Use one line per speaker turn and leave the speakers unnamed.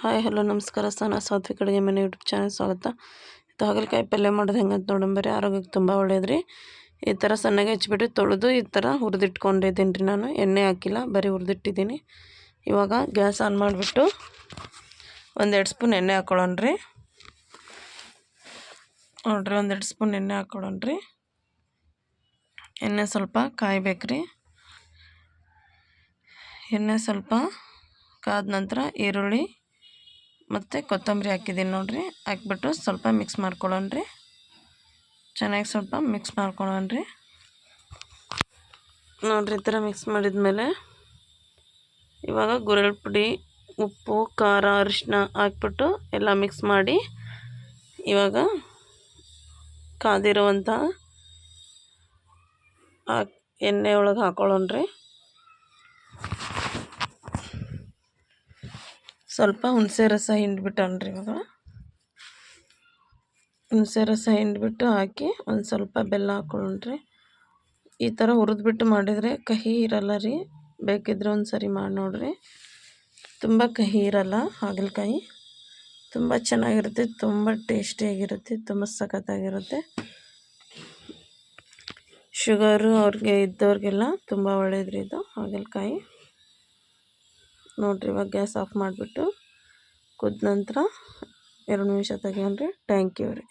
Hi, hello, ನಮಸ್ಕಾರ. ಸನ ಸಾತ್ವಿಕ ಕಡೆಗೆ ಮನೆ ಯೂಟ್ಯೂಬ್ ಚಾನಲ್ ಸ್ವಾಗತ. ಇದು ಹಾಗಲಕಾಯಿ ಪಲ್ಯ ಮಾಡೋದು ಹೆಂಗಂತ ನೋಡಂಬರಿ ಆರೋಗ್ಯಕ್ಕೆ ತುಂಬ ಒಳ್ಳೇದು ರೀ ಈ ಥರ ಸಣ್ಣಗೆ ಹಚ್ಬಿಟ್ಟು ತೊಳೆದು ಈ ಥರ ಹುರಿದಿಟ್ಕೊಂಡಿದ್ದೀನಿ ರೀ ನಾನು. ಎಣ್ಣೆ ಹಾಕಿಲ್ಲ, ಬರೀ ಹುರಿದಿಟ್ಟಿದ್ದೀನಿ. ಇವಾಗ ಗ್ಯಾಸ್ ಆನ್ ಮಾಡಿಬಿಟ್ಟು ಒಂದೆರಡು ಸ್ಪೂನ್ ಎಣ್ಣೆ ಹಾಕ್ಕೊಳ್ಳೋಣ ರೀ ನೋಡ್ರಿ, ಒಂದೆರಡು ಸ್ಪೂನ್ ಎಣ್ಣೆ ಹಾಕ್ಕೊಳ್ಳೋಣ ರೀ ಎಣ್ಣೆ ಸ್ವಲ್ಪ ಕಾಯ್ಬೇಕ್ರಿ. ಎಣ್ಣೆ ಸ್ವಲ್ಪ ಕಾದ ನಂತರ ಈರುಳ್ಳಿ ಮತ್ತು ಕೊತ್ತಂಬರಿ ಹಾಕಿದ್ದೀನಿ ನೋಡಿರಿ. ಹಾಕ್ಬಿಟ್ಟು ಸ್ವಲ್ಪ ಮಿಕ್ಸ್ ಮಾಡ್ಕೊಳ್ಳೋಣ ರೀ ಚೆನ್ನಾಗಿ ಸ್ವಲ್ಪ ಮಿಕ್ಸ್ ಮಾಡ್ಕೊಳ್ಳೋಣ ರೀ ನೋಡಿರಿ ಈ ಥರ ಮಿಕ್ಸ್ ಮಾಡಿದ್ಮೇಲೆ ಇವಾಗ ಗುರಳ್ ಪುಡಿ, ಉಪ್ಪು, ಖಾರ ಅರಿಶಿನ ಹಾಕ್ಬಿಟ್ಟು ಎಲ್ಲ ಮಿಕ್ಸ್ ಮಾಡಿ ಇವಾಗ ಕಾದಿರುವಂಥ ಎಣ್ಣೆ ಒಳಗೆ ಹಾಕೊಳ್ಳೋಣ ಸ್ವಲ್ಪ ಹುಣಸೆ ರಸ ಹಿಂಡ್ಬಿಟ್ಟನ್ರಿ ಇವಾಗ. ಹುಣಸೆ ರಸ ಹಿಂಡ್ಬಿಟ್ಟು ಹಾಕಿ ಒಂದು ಸ್ವಲ್ಪ ಬೆಲ್ಲ ಹಾಕೊಳ್ಳ್ರಿ ಈ ಥರ ಹುರಿದ್ಬಿಟ್ಟು ಮಾಡಿದರೆ ಕಹಿ ಇರಲ್ಲ ರೀ. ಬೇಕಿದ್ರೆ ಒಂದು ಸರಿ ಮಾಡಿ ನೋಡ್ರಿ. ತುಂಬ ಕಹಿ ಇರಲ್ಲ ಹಾಗಲಕಾಯಿ. ತುಂಬ ಚೆನ್ನಾಗಿರುತ್ತೆ, ತುಂಬ ಟೇಸ್ಟಿಯಾಗಿರುತ್ತೆ ತುಂಬ ಸಖತ್ತಾಗಿರುತ್ತೆ. ಶುಗರು ಅವ್ರಿಗೆ ಇದ್ದವ್ರಿಗೆಲ್ಲ ತುಂಬ ಒಳ್ಳೇದ್ರಿ ಇದು ಹಾಗಲಕಾಯಿ. ನೋಡಿರಿ ಇವಾಗ ಗ್ಯಾಸ್ ಆಫ್ ಮಾಡಿಬಿಟ್ಟು ಕುದ ನಂತರ ಎರಡು ನಿಮಿಷ ತೆಗಿಯೋಣ ರೀ ಟ್ಯಾಂಕ್ ಯು ರೀ.